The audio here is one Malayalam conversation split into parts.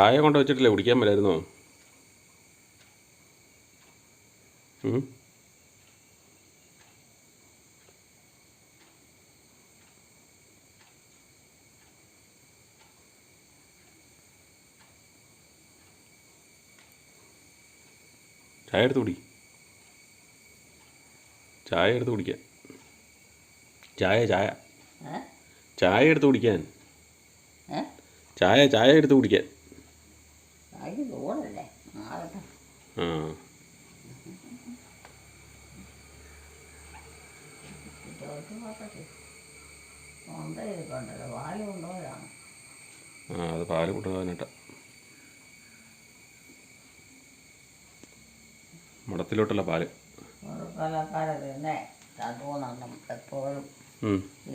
ചായ കൊണ്ട് വെച്ചിട്ടില്ലേ? കുടിക്കാൻ വരായിരുന്നോ ചായ എടുത്ത് കുടി. ചായ എടുത്ത് കുടിക്കാൻ. ചായ ചായ. ചായ എടുത്ത് കുടിക്കാൻ. ചായ ചായ എടുത്ത് കുടിക്കാൻ. ആകട്ടെ. ആ. ചോദിച്ചു നോക്കട്ടെ തൊണ്ട ഇരിപ്പുണ്ടല്ലോ വാൽ കൊണ്ടുപോയതാണ്. ആ അത് പാൽ കൊണ്ടുപോകാനായിട്ടാ. മടത്തിലോട്ടല്ല പാൽ. എപ്പോഴും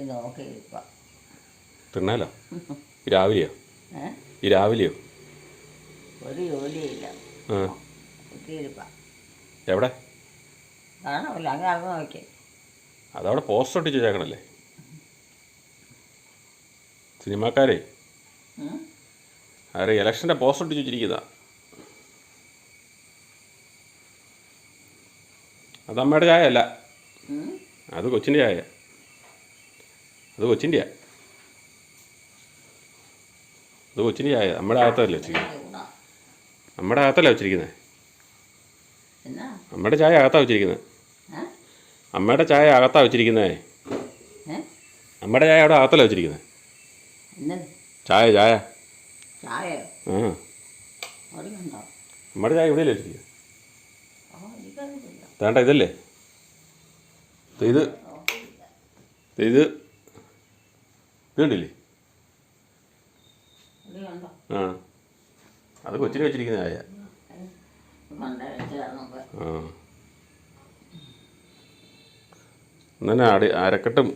നോക്കിയിരിക്കുക തിന്നാലോ? രാവിലെയോ? ഈ രാവിലെയോ? ഒരു ജോലിയില്ല. എവിടെ? കാണാമില്ല നോക്കി. അതവിടെ പോസ്റ്റർ ഒട്ടിച്ച് വെച്ചേക്കണല്ലേ? സിനിമാക്കാരെ? അവരെ ഇലക്ഷന്റെ പോസ്റ്റർ ഒട്ടിച്ച് വെച്ചിരിക്കുന്നതാ അത് അമ്മയുടെ ചായ അല്ല? അത് കൊച്ചിന്റെ ചായ. അത് കൊച്ചിന്റെയാ. അത് കൊച്ചിന്റെ ചായ നമ്മുടെ അകത്തല്ലേ വെച്ചിരിക്കുന്നത്. നമ്മുടെ അകത്തല്ലേ വെച്ചിരിക്കുന്നത് അമ്മയുടെ ചായ അകത്താ വെച്ചിരിക്കുന്നത് അമ്മയുടെ ചായ അകത്താ വെച്ചിരിക്കുന്നത് അമ്മയുടെ ചായ അവിടെ അകത്തല്ലേ വെച്ചിരിക്കുന്നത് ചായ ചായ. അമ്മയുടെ ചായ ഇവിടെയല്ലേ വെച്ചിരിക്കുന്നത് വേണ്ട ഇതല്ലേ? ഇത്. ഇത് ഇത്. കണ്ടില്ലേ അറിയുന്നുണ്ടോ ആ. അത് കൊച്ചിന് വെച്ചിരിക്കുന്ന ആയ എന്നാ അടി അരക്കെട്ടും.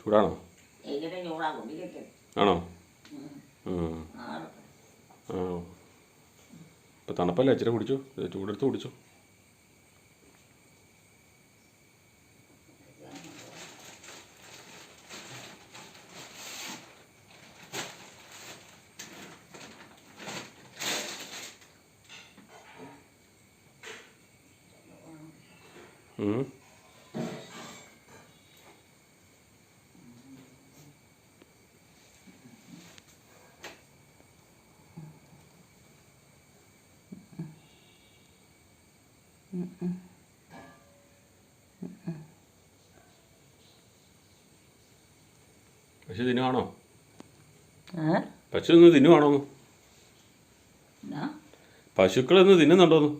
ചൂടാണോ? ചൂടാകും? ആണോ? ആ. ഇപ്പം തണുപ്പല്ലേ? ഇച്ചിരി കുടിച്ചു? ചൂടെടുത്ത് കുടിച്ചു. ഉം. പശു തിന്നുവാണോ? പശു ഒന്ന് തിന്നുവാണോ? പശുക്കളൊന്ന് തിന്നുന്നുണ്ടോന്ന്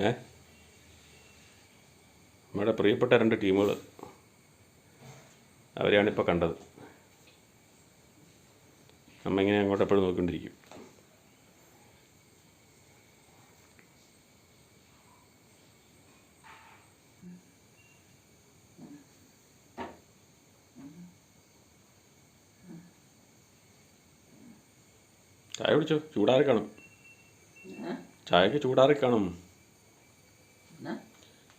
ഏ? നമ്മുടെ പ്രിയപ്പെട്ട രണ്ട് ടീമുകൾ അവരെയാണിപ്പോൾ കണ്ടത്. നമ്മ ഇങ്ങനെ അങ്ങോട്ട് എപ്പോഴും നോക്കിക്കൊണ്ടിരിക്കും. കുടിച്ചോ? ചൂടാറി കാണും. ചായക്ക് ചൂടാറി കാണും.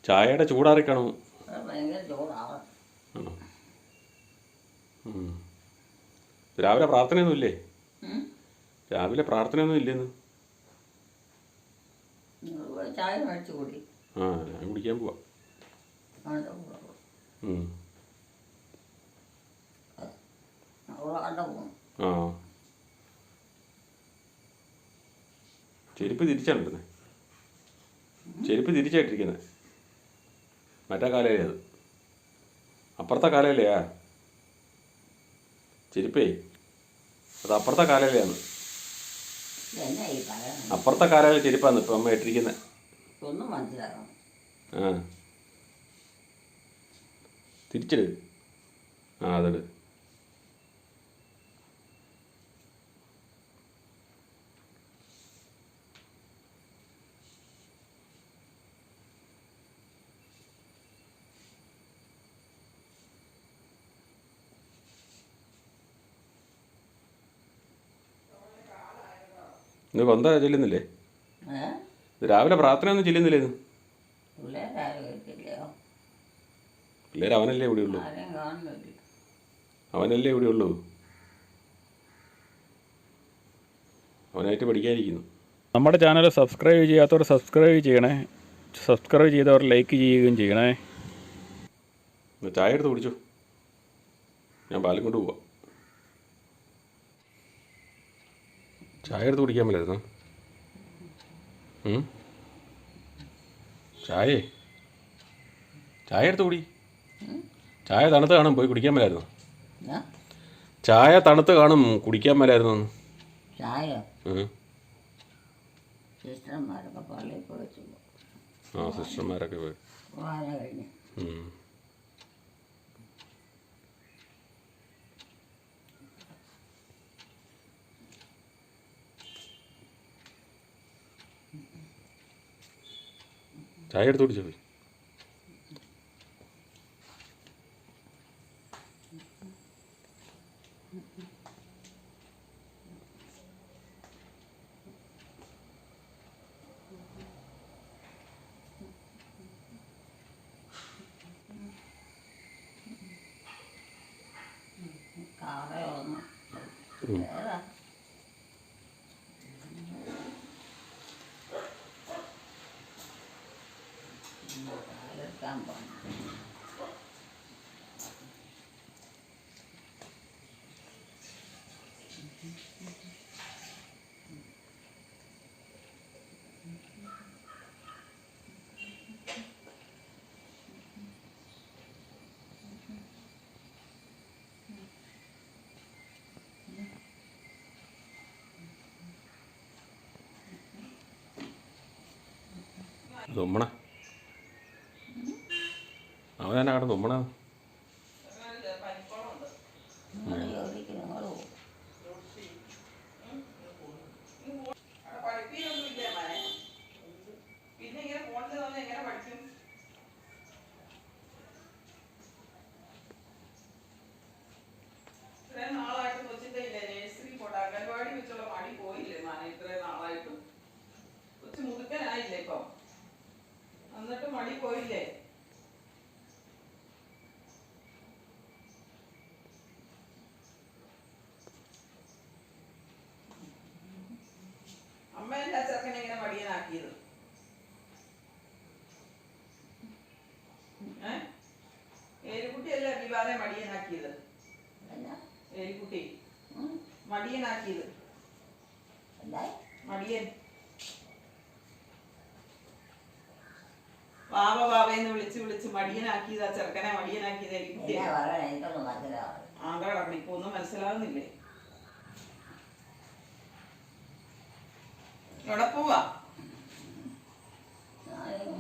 ചായയുടെ ചൂടാറി കാണും. രാവിലെ പ്രാർത്ഥനയൊന്നും ഇല്ലേ? രാവിലെ പ്രാർത്ഥനയൊന്നും ഇല്ലെന്ന്? ആ ഞാൻ കുടിക്കാൻ പോവാ. ആ. ചെരുപ്പ് തിരിച്ചാണ് ഇടുന്നത് ചെരുപ്പ് തിരിച്ചായിട്ടിരിക്കുന്നത് മറ്റേ കാലയിലേ അത്? അപ്പുറത്തെ കാലയിലെയാ ചെരുപ്പേ അത് അപ്പുറത്തെ കാലയിലെയാണ് അപ്പുറത്തെ കാലയിലെ ചെരുപ്പാണ് ഇപ്പം അമ്മ ഇട്ടിരിക്കുന്നത് ഒന്നും മനസ്സിലാക്കണം ആ. തിരിച്ചെടു. ആ അതിട്. ഇന്ന് കൊന്ത ചെല്ലുന്നില്ലേ? രാവിലെ പ്രാർത്ഥന ഒന്നും ചെല്ലുന്നില്ലേ പിള്ളേർ അവനല്ലേ ഇവിടെ ഉള്ളൂ. അവനല്ലേ ഇവിടെ ഉള്ളൂ. അവനായിട്ട് പഠിക്കാനിരിക്കുന്നു. നമ്മുടെ ചാനൽ സബ്സ്ക്രൈബ് ചെയ്യാത്തവർ സബ്സ്ക്രൈബ് ചെയ്യണേ. സബ്സ്ക്രൈബ് ചെയ്തവർ ലൈക്ക് ചെയ്യുകയും ചെയ്യണേ. ചായ എടുത്ത് കുടിച്ചു. ഞാൻ പാലും കൊണ്ട് പോവാം. ചായ എടുത്ത് കുടിക്കാൻ പറ്റുന്നു? ചായേ? ചായ എടുത്ത് കുടി. ചായ തണുത്ത് കാണും പോയി കുടിക്കാൻ മേലായിരുന്നു? ചായ തണുത്ത് കാണും കുടിക്കാൻ മേലായിരുന്നു? ചായ. സിസ്റ്റർമാരൊക്കെ പള്ളിയിൽ ആ സിസ്റ്റർമാരൊക്കെ പോയി. ചായ എടുത്ത് കുടിച്ചോ? പോയി കാറയൊന്നും Domna. തുമ്മണ കിടന്ന് കടന്ന് തുമ്മണ വാവ വാവയെന്ന് വിളിച്ച് വിളിച്ച് മടിയനാക്കിയതാ ചെറുക്കനെ മടിയനാക്കിയത് എന്നാ ഏലിക്കുട്ടിയെ പറയണ എനിക്കൊന്നും മനസ്സിലാവും ആകെ കിടക്കണം ഇപ്പൊ ഒന്നും മനസ്സിലാവുന്നില്ലേ? എവിടെ പോവാ? ഞാനും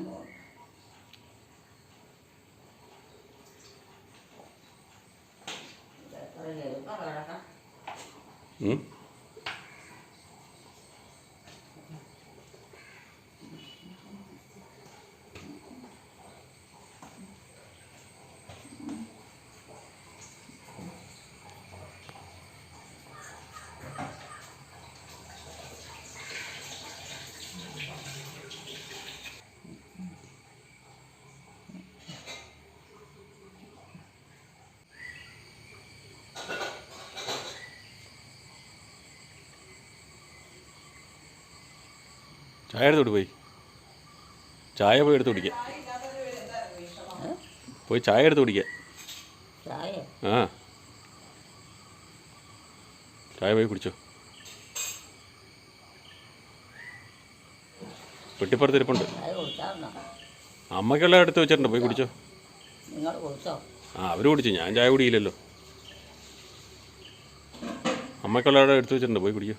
ചായ എടുത്ത് കുടി പോയി. ചായ പോയി എടുത്ത് കുടിക്കുക പോയി ചായ എടുത്ത് കുടിക്കുക ആ. ചായ പോയി കുടിച്ചോ. വെട്ടിപ്പുറത്ത് ഇരിപ്പുണ്ട്. അമ്മയ്ക്കുള്ള എടുത്ത് വെച്ചിട്ടുണ്ട്. പോയി കുടിച്ചോ. ആ അവർ കുടിച്ചു. ഞാൻ ചായ കുടിയില്ലല്ലോ. അമ്മയ്ക്കുള്ള എടുത്ത് വെച്ചിട്ടുണ്ട്. പോയി കുടിക്കോ.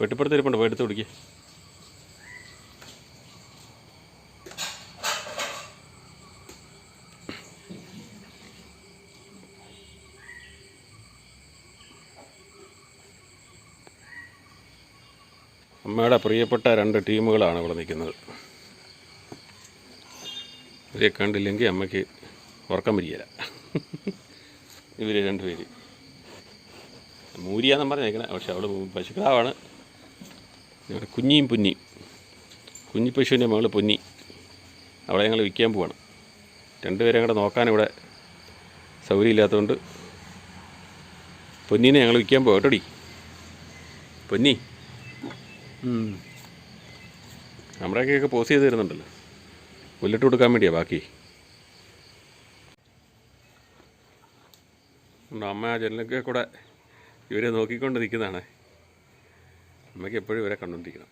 വെട്ടിപ്പുറത്ത് ഇരിപ്പുണ്ട് പോയി എടുത്ത് കുടിക്കേ. അമ്മയുടെ പ്രിയപ്പെട്ട രണ്ട് ടീമുകളാണ് ഇവിടെ നിൽക്കുന്നത്. ഇവരെ കണ്ടില്ലെങ്കിൽ അമ്മയ്ക്ക് ഉറക്കം വരികയില്ല ഇവർ രണ്ടുപേര്. മൂരിയാന്നും പറഞ്ഞേക്കണേ പക്ഷെ അവൾ പശുക്കിടാവാണ് ഞങ്ങളുടെ കുഞ്ഞിയും പുന്നിയും കുഞ്ഞി പശുവിന്റെ മകൾ പൊന്നി. അവളെ ഞങ്ങൾ വിൽക്കാൻ പോവാണ്. രണ്ടുപേരെ കൂടെ നോക്കാൻ ഇവിടെ സൗകര്യമില്ലാത്തതുകൊണ്ട് പൊന്നീനെ ഞങ്ങൾ വിൽക്കാൻ പോകാം കേട്ടോടി? പൊന്നി. നമ്മുടെയൊക്കെയൊക്കെ പോസ് ചെയ്ത് തരുന്നുണ്ടല്ലോ. പുല്ലിട്ട് കൊടുക്കാൻ വേണ്ടിയാ ബാക്കി. അമ്മ ആ ജനലൊക്കെ കൂടെ ഇവരെ നോക്കിക്കൊണ്ട് നിൽക്കുന്നതാണ്. അമ്മയ്ക്ക് എപ്പോഴും ഇവരെ കണ്ടുകൊണ്ടിരിക്കണം.